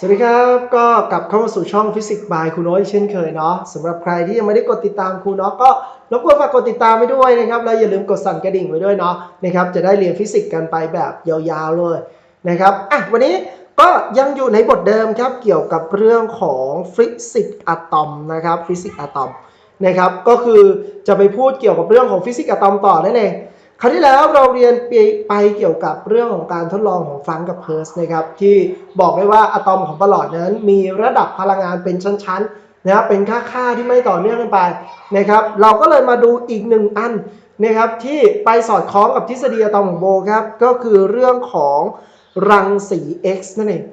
สวัสดีครับ ก็กลับเข้ามาสู่ช่องฟิสิกส์บายครูโน้ตเช่นเคยเนาะสำหรับใครที่ยังไม่ได้กดติดตามครูเนาะก็รบกวนฝากกดติดตามไว้ด้วยนะครับแล้วอย่าลืมกดสั่นกระดิ่งไว้ด้วยเนาะนะครับจะได้เรียนฟิสิกส์กันไปแบบยาวๆเลยนะครับอะวันนี้ก็ยังอยู่ในบทเดิมครับเกี่ยวกับเรื่องของฟิสิกส์อะตอมนะครับฟิสิกส์อะตอมนะครับก็คือจะไปพูดเกี่ยวกับเรื่องของฟิสิกส์อะตอมต่อนั่นเอง คราวที่แล้วเราเรียนไปไปเกี่ยวกับเรื่องของการทดลองของฟังก์กับเพิร์สนะครับที่บอกได้ว่าอะตอมของประหลอดนั้นมีระดับพลังงานเป็นชั้นๆนะครับเป็นค่าค่าๆที่ไม่ต่อเนื่องกันไปนะครับเราก็เลยมาดูอีกหนึ่งอันนะครับที่ไปสอดคล้องกับทฤษฎีอะตอมของโบครับก็คือเรื่องของรังสี X นั่นเอง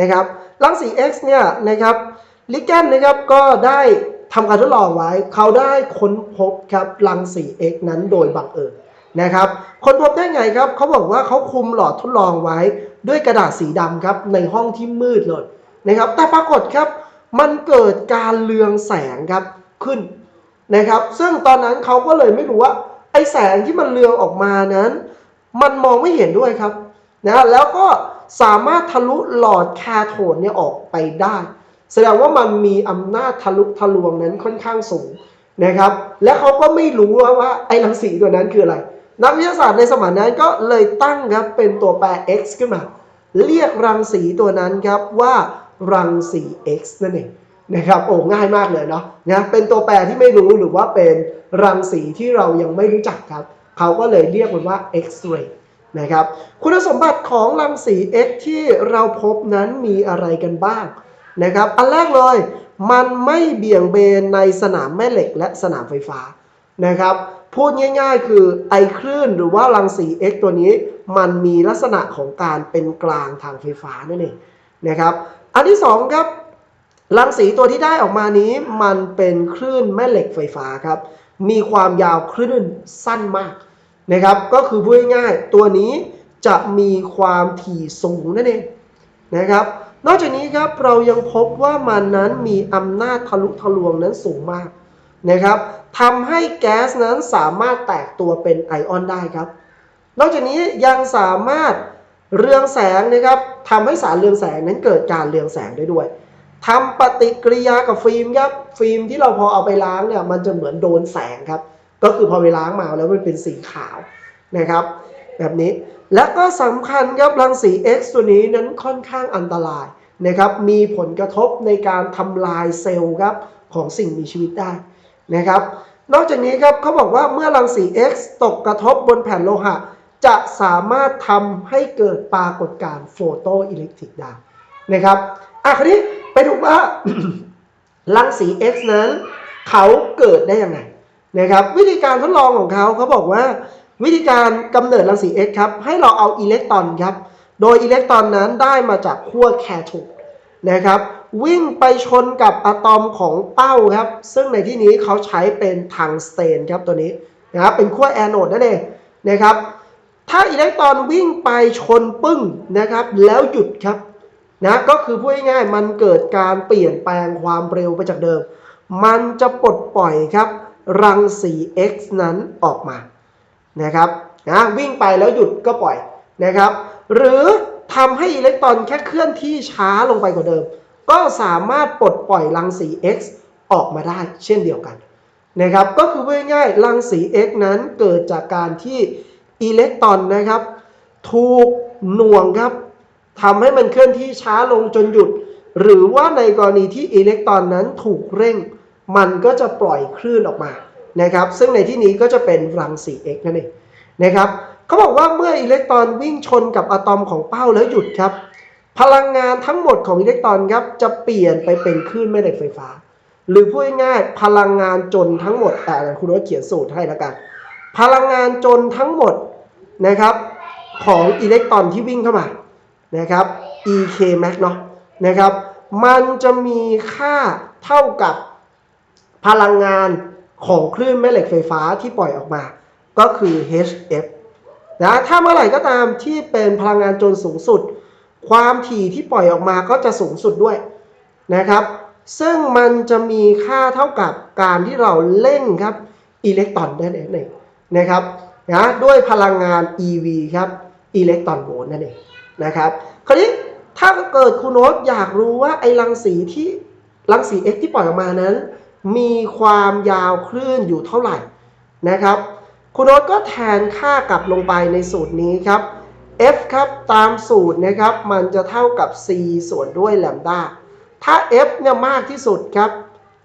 นะครับรังสี X เนี่ยนะครับลิแกนนะครับก็ได้ทำการทดลองไว้ เขาได้ค้นพบครับรังสี X นั้นโดยบังเอิญ นะครับคนพบได้ไงครับเขาบอกว่าเขาคุมหลอดทดลองไว้ด้วยกระดาษสีดำครับในห้องที่มืดเลยนะครับ แต่ปรากฏครับมันเกิดการเลืองแสงครับขึ้นนะครับ ซึ่งตอนนั้นเขาก็เลยไม่รู้ว่าไอแสงที่มันเลืองออกมานั้น มันมองไม่เห็นด้วยครับนะแล้วก็สามารถทะลุหลอดแคโทนเนี่ยออกไปได้ แสดงว่ามันมีอำนาจทะลุทะลวงนั้นค่อนข้างสูงนะครับ และเขาก็ไม่รู้ว่าว่าไอ้รังสีตัวนั้นคืออะไร นักวิทยาศาสตร์ในสมัยนั้นก็เลยตั้งครับเป็นตัวแปร x ขึ้นมา เรียกรังสีตัวนั้นครับว่ารังสี x นั่นเองนะครับโอ้ง่ายมากเลยเนาะนะเป็นตัวแปรที่ไม่รู้หรือว่าเป็นรังสีที่เรายังไม่รู้จักครับ เขาก็เลยเรียกมันว่า X-ray นะครับคุณสมบัติของรังสี X ที่เราพบนั้นมีอะไรกันบ้างนะครับอันแรกเลยมันไม่เบี่ยงเบนในสนามแม่เหล็กและสนามไฟฟ้านะครับ พูดง่าย ๆ คือไอคลื่นหรือว่ารังสี X ตัวนี้ มันมีลักษณะของการเป็นกลางทางไฟฟ้านั่นเองนะครับ อันที่สองครับรังสีตัวที่ได้ออกมานี้มันเป็นคลื่นแม่เหล็กไฟฟ้าครับ มีความยาวคลื่นสั้นมากนะครับ ก็คือพูดง่ายๆตัวนี้จะมีความถี่สูงนั่นเองนะครับ นอกจากนี้ครับเรายังพบว่ามันนั้นมีอำนาจทะลุทะลวงนั้นสูงมากนะครับ ทำให้แก๊สนั้นสามารถแตกตัวเป็นไอออนได้ครับ นอกจากนี้ยังสามารถเรืองแสงนะครับทำให้สารเรืองแสงนั้นเกิดการเรืองแสงได้ด้วยทำปฏิกิริยากับฟิล์มครับฟิล์มที่เราพอเอาไปล้างเนี่ยมันจะเหมือนโดนแสงครับ ก็คือพอไปล้างมาแล้วมันเป็นสีขาวนะครับ แบบนี้และก็สำคัญครับรังสี X ตัวนี้นั้นค่อนข้างอันตรายนะครับ มีผลกระทบในการทำลายเซลล์ครับของสิ่งมีชีวิตได้ นะครับ นอกจากนี้ครับเขาบอกว่าเมื่อรังสี X ตกกระทบบนแผ่นโลหะ จะสามารถทำให้เกิดปรากฏการณ์โฟโตอิเล็กทริกได้นะครับอะคราวนี้ไปดูว่ารังสี X นั้นเขาเกิดได้ยังไงนะครับ วิธีการทดลองของเขาเขาบอกว่า วิธีการกำเนิดรังสี X ครับ ให้เราเอาอิเล็กตรอนครับ โดยอิเล็กตรอนนั้นได้มาจากขั้วแคโทดนะครับ วิ่งไปชนกับอะตอมของเป้าครับ ซึ่งในที่นี้เขาใช้เป็นทังสเตนครับตัวนี้นะครับเป็นขั้วแอนโอดนั่นเองนะครับ ถ้าอิเล็กตรอนวิ่งไปชนปึ้งนะครับ แล้วหยุดครับนะก็คือพูดง่ายๆมันเกิดการเปลี่ยนแปลงความเร็วไปจากเดิม มันจะปลดปล่อยครับ รังสี X นั้นออกมานะครับนะวิ่งไปแล้วหยุดก็ปล่อยนะครับ หรือทำให้อิเล็กตรอนแค่เคลื่อนที่ช้าลงไปกว่าเดิม ก็สามารถปลดปล่อยรังสี X ออกมาได้เช่นเดียวกันนะครับ ก็คือง่ายๆรังสี X นั้นเกิดจากการที่อิเล็กตรอนนะครับ ถูกหน่วงครับทำให้มันเคลื่อนที่ช้าลงจนหยุด หรือว่าในกรณีที่อิเล็กตรอนนั้นถูกเร่ง มันก็จะปล่อยคลื่นออกมานะครับ ซึ่งในที่นี้ก็จะเป็นรังสี X นั่นเองนะครับเขาบอกว่าเมื่ออิเล็กตรอนวิ่งชนกับอะตอมของเป้าแล้วหยุดครับ พลังงานทั้งหมดของอิเล็กตรอนครับจะเปลี่ยนไปเป็นคลื่นแม่เหล็กไฟฟ้า หรือพูดง่ายๆพลังงานจนทั้งหมดแต่คุณโน้ตเขียนสูตรให้แล้วกัน พลังงานจนทั้งหมดนะครับของอิเล็กตรอนที่วิ่งเข้ามานะครับ Ek max เนาะนะครับ มันจะมีค่าเท่ากับพลังงานของคลื่นแม่เหล็กไฟฟ้าที่ปล่อยออกมา ก็คือ hf นะถ้าเมื่อไหร่ก็ตามที่เป็นพลังงานจนสูงสุด ความถี่ที่ปล่อยออกมาก็จะสูงสุดด้วยนะครับ ซึ่งมันจะมีค่าเท่ากับการที่เราเร่งครับอิเล็กตรอนนั่นเองนะครับนะด้วยพลังงาน eV ครับอิเล็กตรอนโวลต์นั่นเองนะครับคราวนี้ถ้าเกิดคุณโน้ตอยากรู้ว่าไอ้รังสีที่รังสี X ที่ปล่อยออกมานั้น มีความยาวคลื่นอยู่เท่าไหร่นะครับ คุณโน้ตก็แทนค่ากลับลงไปในสูตรนี้ครับ f ครับตามสูตรนะครับมันจะเท่ากับ c ส่วนด้วยแลมดาถ้า f เนี่ยมากที่สุดครับ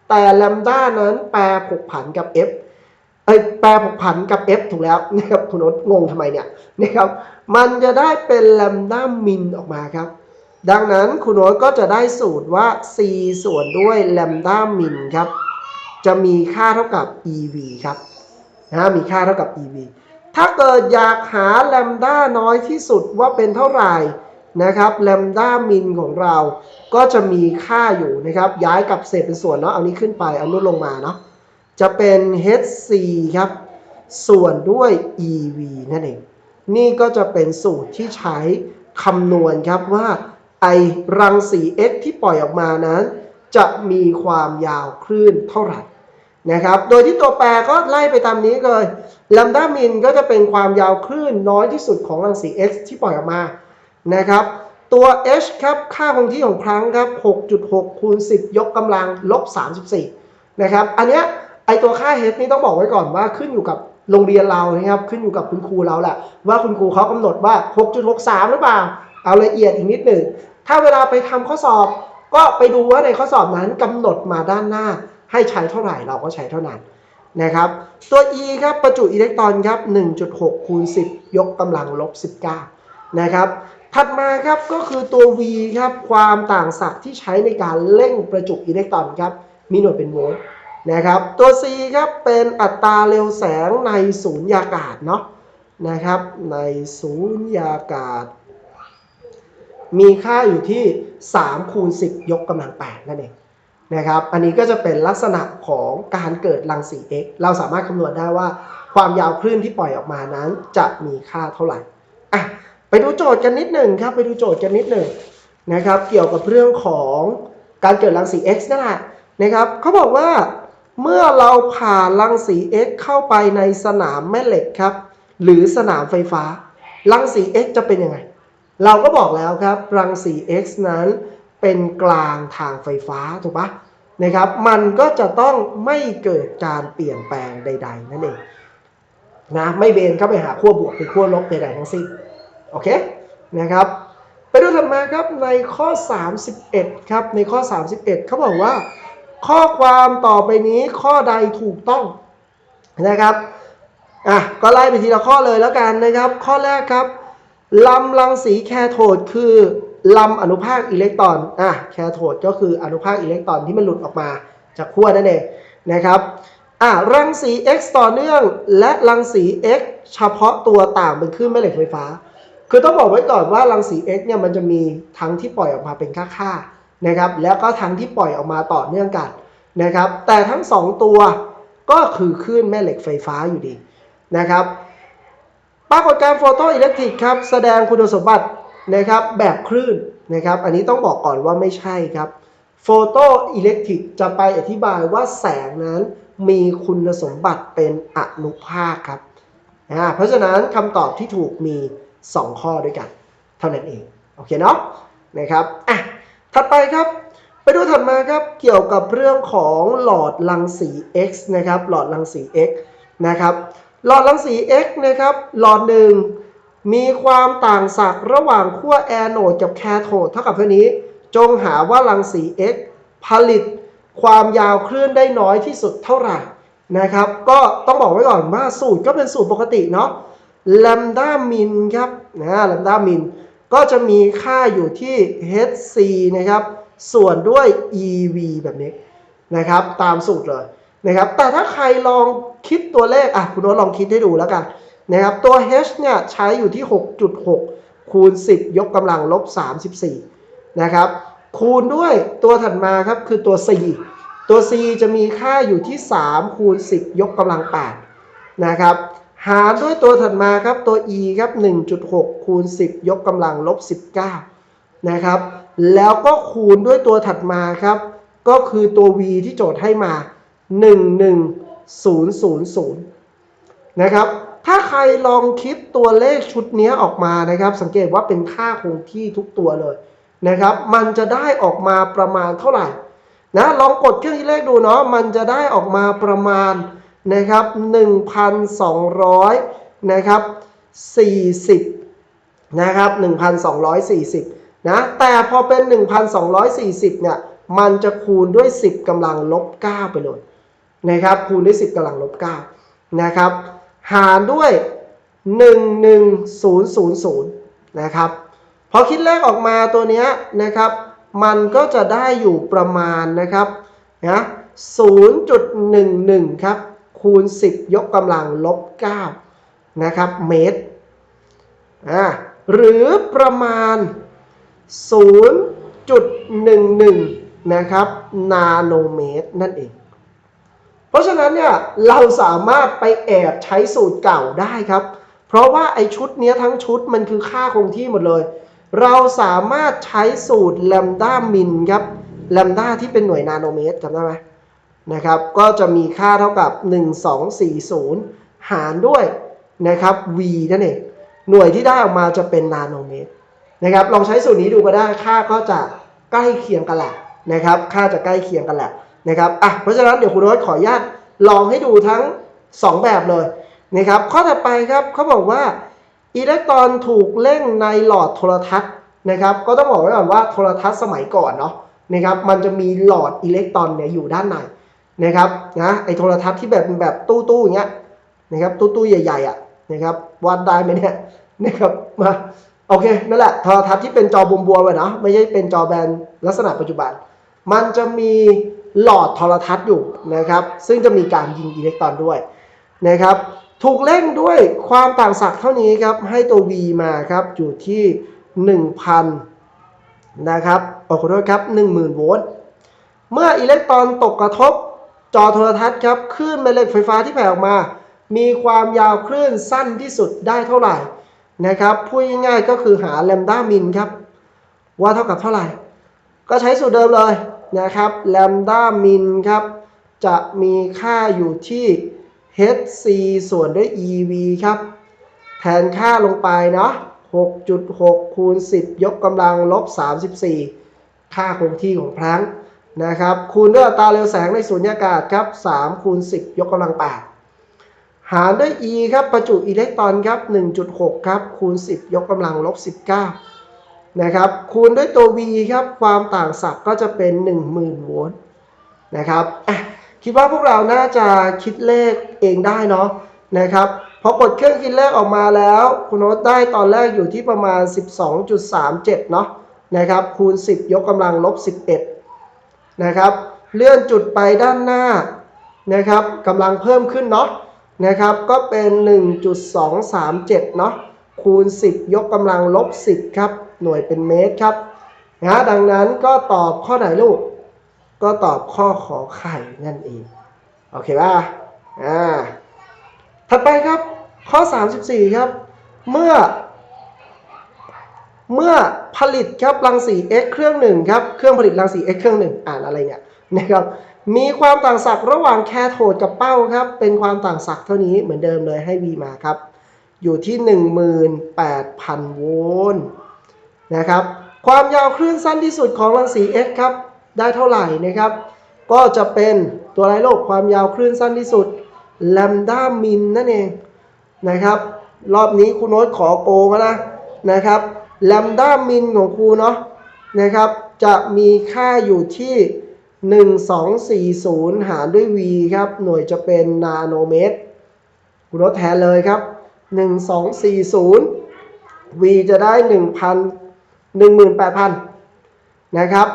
แต่แลมดานั้นแปรผกผันกับ f เอ้ยแปรผกผันกับ f ถูกแล้วนะครับคุณน้ตงงทำไมเนี่ยนะครับมันจะได้เป็นแลมดามินออกมาครับ ดังนั้นคุณโน้ตก็จะได้สูตรว่า c ส่วนด้วยแลมดามินครับ จะมีค่าเท่ากับ ev ครับนะมีค่าเท่ากับ ev ถ้าเกิดอยากหาแลมด้าน้อยที่สุดว่าเป็นเท่าไหร่นะครับแลมด้ามินของเราก็จะมีค่าอยู่นะครับ ย้ายกับเศษเป็นส่วนเนาะเอานี้ขึ้นไปเอานู้นลงมาเนาะจะเป็น hc ครับ ส่วนด้วย ev นั่นเอง นี่ก็จะเป็นสูตรที่ใช้คำนวณครับว่าไอรังสี x ที่ปล่อยออกมานั้น จะมีความยาวคลื่นเท่าไหร่ นะครับ โดยที่ตัวแปรก็ไล่ไปตามนี้เลยลัมดามินก็จะเป็นความยาวคลื่นน้อยที่สุดของรังสี x ที่ปล่อยออกมานะครับ ตัว h ครับค่าคงที่ของครั้งครับ 6.6 คูณ 10 ยกกำลังลบ 34 นะครับ อันเนี้ยไอตัวค่า h นี่ต้องบอกไว้ก่อนว่าขึ้นอยู่กับโรงเรียนเรานะครับ ขึ้นอยู่กับคุณครูเราแหละว่าคุณครูเขากำหนดว่า 6.63 หรือเปล่า เอาละเอียดอีกนิดหนึ่งถ้าเวลาไปทำข้อสอบก็ไปดูว่าในข้อสอบนั้นกำหนดมาด้านหน้า ให้ใช้เท่าไหร่เราก็ใช้เท่านั้นนะครับ ตัว e ครับประจุอิเล็กตรอนครับ 1.6 คูณ 10 ยกกำลังลบ 19 นะครับ ถัดมาครับก็คือตัว v ครับความต่างศักย์ที่ใช้ในการเร่งประจุอิเล็กตรอนครับ มีหน่วยเป็นโวลต์นะครับ ตัว c ครับเป็นอัตราเร็วแสงในสูญญากาศเนาะนะครับ ในสูญญากาศ มีค่าอยู่ที่ 3 คูณ 10 ยกกำลัง 8 นั่นเอง นะครับ อันนี้ก็จะเป็นลักษณะของการเกิดรังสี X เราสามารถคำนวณได้ว่า ความยาวคลื่นที่ปล่อยออกมานั้นจะมีค่าเท่าไหร่อะไปดูโจทย์กันนิดหนึ่งครับ ไปดูโจทย์กันนิดหนึ่งนะครับ เกี่ยวกับเรื่องของการเกิดรังสี X นั่นแหละนะครับเขาบอกว่าเมื่อเราผ่ารังสี X เข้าไปในสนามแม่เหล็กครับ หรือสนามไฟฟ้า รังสี X จะเป็นยังไง เราก็บอกแล้วครับ รังสี X นั้น เป็นกลางทางไฟฟ้าถูกปะนะครับ มันก็จะต้องไม่เกิดการเปลี่ยนแปลงใด ๆ นั่นเองนะไม่เบนเข้าไปหาขั้วบวกหรือขั้วลบใดๆทั้งสิ้นโอเคนะครับไปดูถัดมาครับในข้อ 31ครับในข้อ 31เขาบอกว่า ข้อความต่อไปนี้ข้อใดถูกต้องนะครับอะก็ไล่ไปทีละข้อเลยแล้วกันนะครับ ข้อแรกครับลำรังสีแคโทดคือ ลำอนุภาคอิเล็กตรอนอะแคโทดก็คืออนุภาคอิเล็กตรอนที่มันหลุดออกมาจากขั้วนั่นเองนะครับอะรังสี X ต่อเนื่อง และรังสี X เฉพาะตัวต่างเป็นคลื่นแม่เหล็กไฟฟ้า คือต้องบอกไว้ก่อนว่ารังสี X เนี่ยมันจะมีทั้งที่ปล่อยออกมาเป็นค่าๆนะครับแล้วก็ทั้งที่ปล่อยออกมาต่อเนื่องกันนะครับแต่ทั้งสองตัวก็คือคลื่นแม่เหล็กไฟฟ้าอยู่ดีนะครับปรากฏการณ์โฟโตอิเล็กตริกครับ แสดงคุณสมบัติ นะครับแบบคลื่นนะครับอันนี้ต้องบอกก่อนว่าไม่ใช่ครับโฟโตอิเล็กตริกจะไปอธิบายว่าแสงนั้นมีคุณสมบัติเป็นอนุภาคครับอ่าเพราะฉะนั้นคำตอบที่ถูกมี 2 ข้อด้วยกัน เท่านั้นเอง โอเคเนาะนะครับอะถัดไปครับ ไปดูถัดมาครับเกี่ยวกับเรื่องของหลอดรังสี X นะครับหลอดรังสี X นะครับหลอดรังสี X นะครับหลอดหนึ่ง มีความต่างศักย์ระหว่างขั้วแอนโนดกับแคโทดเท่ากับเท่านี้ จงหาว่ารังสี X ผลิตความยาวคลื่นได้น้อยที่สุดเท่าไหร่นะครับ ก็ต้องบอกไว้ก่อนว่าสูตรก็เป็นสูตรปกติเนาะแลมดามินครับนะแลมดามินก็จะมีค่าอยู่ที่ hc นะครับ ส่วนด้วย ev แบบนี้นะครับ ตามสูตรเลยนะครับ แต่ถ้าใครลองคิดตัวเลขอะคุณโน้ตลองคิดให้ดูแล้วกัน นะครับตัว h เนี่ยใช้อยู่ที่ 6.6 คูณ 10 ยกกำลังลบ 34 นะครับ คูณด้วยตัวถัดมาครับคือตัว c ตัว c จะมีค่าอยู่ที่ 3 คูณ 10 ยกกำลัง 8 นะครับ หารด้วยตัวถัดมาครับตัว e ครับ 1.6 คูณ 10 ยกกำลังลบ 19 นะครับ แล้วก็คูณด้วยตัวถัดมาครับ ก็คือตัว v ที่โจทย์ให้มา 11000 นะครับ ถ้าใครลองคิดตัวเลขชุดนี้ออกมานะครับ สังเกตว่าเป็นค่าคงที่ทุกตัวเลยนะครับ มันจะได้ออกมาประมาณเท่าไหร่นะลองกดเครื่องคิดเลขดูเนาะมันจะได้ออกมาประมาณนะครับ1,200นะครับ40นะครับ1,240นะแต่พอเป็น 1,240เนี่ยมันจะคูณด้วย 10กำลังลบ9ไปเลยนะครับคูณด้วย 10กำลังลบ9นะครับ หารด้วย 11000 นะครับ พอคิดเลขออกมาตัวนี้นะครับ มันก็จะได้อยู่ประมาณนะครับนะ0.11 ครับ คูณ 10 ยกกำลังลบ 9 นะครับ เมตรอ่าหรือประมาณ 0.11 นะครับ นาโนเมตรนั่นเอง ราะฉะนั้นเนี่ยเราสามารถไปแอบใช้สูตรเก่าได้ครับ เพราะว่าไอชุดเนี้ยทั้งชุดมันคือค่าคงที่หมดเลย เราสามารถใช้สูตรแลมด้ามินครับแลมด้าที่เป็นหน่วยนาโนเมตรจำได้ไหมนะครับ ก็จะมีค่าเท่ากับ 1240 หารด้วยนะครับ v นั่นเองหน่วยที่ได้ออกมาจะเป็นนาโนเมตรนะครับลองใช้สูตรนี้ดูก็ได้ค่าก็จะใกล้เคียงกันแหละนะครับ ค่าจะใกล้เคียงกันแหละ นะครับอะเพราะฉะนั้นเดี๋ยวคุณโรสขออนุญาตลองให้ดูทั้ง 2 แบบเลยนะครับข้อถัดไปครับเขาบอกว่าอิเล็กตรอนถูกเร่งในหลอดโทรทัศน์นะครับก็ต้องบอกไว้ก่อนว่าโทรทัศน์สมัยก่อนเนาะนะครับมันจะมีหลอดอิเล็กตรอนเนี่ยอยู่ด้านในนะครับนะไอโทรทัศน์ที่แบบแบบตู้ๆอย่างเงี้ยนะครับตู้ๆใหญ่ๆอะนะครับวัดได้ไหมเนี่ยนะครับมาโอเคนั่นแหละโทรทัศน์ที่เป็นจอบวมๆอะเนาะไม่ใช่เป็นจอแบนลักษณะปัจจุบัน มันจะมี หลอดโทรทัศน์อยู่นะครับ ซึ่งจะมีการยิงอิเล็กตรอนด้วยนะครับถูกเร่งด้วยความต่างศักย์เท่านี้ครับให้ตัว v มาครับอยู่ที่ 1,000 นะครับขอขอโทษครับ 10,000 โวลต์เมื่ออิเล็กตรอนตกกระทบจอโทรทัศน์ครับคลื่นแม่เหล็กไฟฟ้าที่แผ่ออกมา มีความยาวคลื่นสั้นที่สุดได้เท่าไหร่นะครับพูดง่ายๆก็คือหาแลมด้ามินครับ ว่าเท่ากับเท่าไหร่ ก็ใช้สูตรเดิมเลย นะครับแลมด้ามินครับ จะมีค่าอยู่ที่ hc ส่วนด้วย ev ครับ แทนค่าลงไปเนาะ6.6 คูณ 10 ยกกำลังลบ 34 ค่าคงที่ของแพลงนะครับ คูณด้วยอัตราเร็วแสงในสุญญากาศครับ 3 คูณ 10 ยกกำลัง 8 หารด้วย e ครับ ประจุอิเล็กตรอนครับ 1.6 ครับ คูณ 10 ยกกำลังลบ 19 นะครับ คูณด้วยตัว v ครับ ความต่างศักย์ก็จะเป็น 10,000 โวลต์นะครับคิดว่าพวกเราน่าจะคิดเลขเองได้เนาะนะครับพอกดเครื่องคิดเลขออกมาแล้ว คุณโน้ตได้ตอนแรกอยู่ที่ประมาณ 12.37 เนาะนะครับ คูณ 10 ยกกำลังลบ 11 นะครับ เลื่อนจุดไปด้านหน้านะครับกำลังเพิ่มขึ้นเนาะนะครับ ก็เป็น 1.237 เนาะ คูณ 10 ยกกำลังลบ 10 ครับ หน่วยเป็นเมตรครับนะดังนั้นก็ตอบข้อไหนลูก ก็ตอบข้อขอไข่นั่นเอง โอเคป่ะอ่าถัดไปครับ ข้อ 34 ครับ เมื่อ เมื่อผลิตครับรังสี X เครื่องหนึ่งครับ เครื่องผลิตรังสี X เครื่องหนึ่งอ่านอะไรเนี่ยนะครับ มีความต่างศักย์ระหว่างแคโทดกับเป้าครับ เป็นความต่างศักย์เท่านี้เหมือนเดิมเลยให้ V มาครับ อยู่ที่ 18,000 โวลต์นะครับ ความยาวคลื่นสั้นที่สุดของรังสี X ครับ ได้เท่าไหร่นะครับ ก็จะเป็นตัวไรโลกความยาวคลื่นสั้นที่สุดแลมด้ามินนั่นเองนะครับ รอบนี้ครูโน้ตขอโกงแล้วนะนะครับแลมด้ามินของครูเนาะนะครับ จะมีค่าอยู่ที่ 1240 หารด้วย v ครับ หน่วยจะเป็นนาโนเมตรครูโน้ตแทนเลยครับ 1240 v จะได้ 1,000 18,000 นะครับ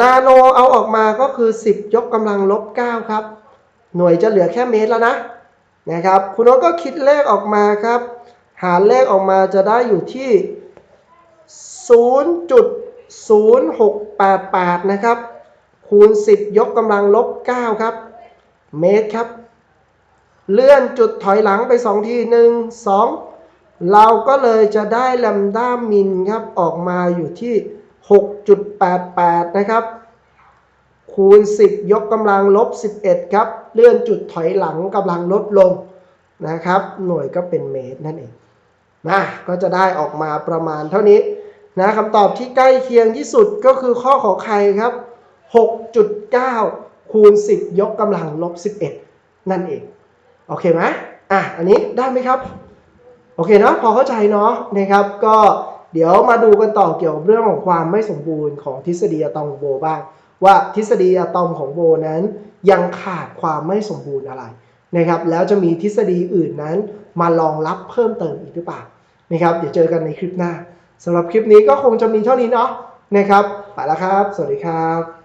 นาโนเอาออกมาก็คือ 10 ยกกำลังลบ 9 ครับ หน่วยจะเหลือแค่เมตรแล้วนะ นะครับ คุณน้ตก็คิดเลขออกมาครับ หารเลขออกมาจะได้อยู่ที่ 0.0688 นะครับ คูณ 10 ยกกำลังลบ 9 ครับ เมตรครับ เลื่อนจุดถอยหลังไป 2 ที 1 2 เราก็เลยจะได้แลมด้ามินครับออกมาอยู่ที่ 6.88 นะครับ คูณ 10 ยกกำลังลบ 11 ครับ เลื่อนจุดถอยหลังกำลังลดลงนะครับ หน่วยก็เป็นเมตรนั่นเองนะก็จะได้ออกมาประมาณเท่านี้นะคำตอบที่ใกล้เคียงที่สุดก็คือข้อขอไข่ครับ 6.9 คูณ 10 ยกกำลังลบ 11 นั่นเอง โอเคไหมอะอันนี้ได้ไหมครับ โอเคเนาะพอเข้าใจเนาะนะครับ ก็เดี๋ยวมาดูกันต่อเกี่ยวกับเรื่องของความไม่สมบูรณ์ของทฤษฎีอะตอมของโบบ้าง ว่าทฤษฎีอะตอมของโบนั้น ยังขาดความไม่สมบูรณ์อะไรนะครับ แล้วจะมีทฤษฎีอื่นนั้นมารองรับเพิ่มเติมอีกหรือเปล่านะครับ เดี๋ยวเจอกันในคลิปหน้าสำหรับคลิปนี้ก็คงจะมีเท่านี้เนาะนะครับไปแล้วครับ สวัสดีครับ